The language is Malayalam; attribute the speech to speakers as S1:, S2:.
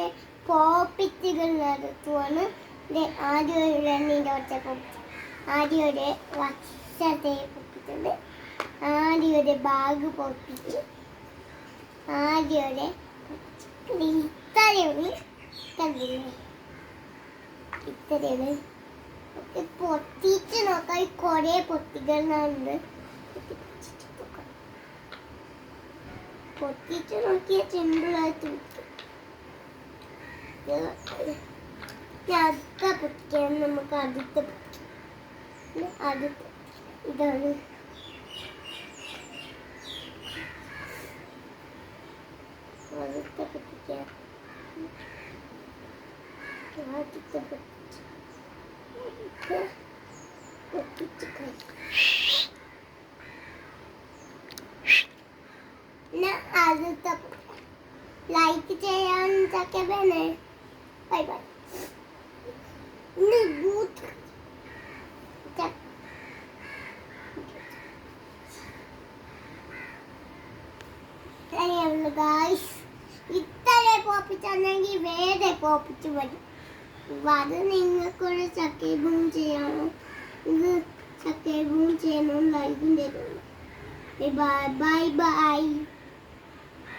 S1: ഇതേപോലെ പോപ്പിറ്റുകൾ നടത്തുവാണ്. ഇത് ആദ്യം ഒരു എണ്ണീന്റെ ഒറ്റ പോപ്പിറ്റ് വർഷത്തെ പൊപ്പിച്ചത് ആദ്യം ഒരു ബാഗ് പൊപ്പിച്ച്. ആദ്യം ഒരു ഇത്രയുള്ളു. കണ്ടില്ലേ ഇത്രയുള്ളു. പൊട്ടിച്ച് നോക്കാൻ കുറേ പൊട്ടികളുണ്ട് പൊട്ടിച്ച് നോക്കിയാൽ സിമ്പിളായിട്ട് അടുത്ത പൊട്ടിക്കാൻ നമുക്ക് അടുത്ത അടുത്ത ഇതാണ്. അടുത്ത പൊട്ടിക്കാൻ അടുത്ത പൊട്ടിച്ച് കഴിക്കാം അടുത്ത ലൈക്ക് ചെയ്യാൻ ചക്കവേനെ ബൈ ബൈ ഇന്ന് ബൂത്ത് ഗായ്സ് ഇത്രേ പോപ്പിച്ചെങ്കിൽ വേറെ പോപ്പിച്ച് വരും അപ്പൊ അത് നിങ്ങൾക്കൊരു സബ്സ്ക്രൈബും ചെയ്യണം ഇത് സബ്സ്ക്രൈബും ചെയ്യണം ലൈക്കും തരുള്ളൂ ബൈ ബൈ ബൈ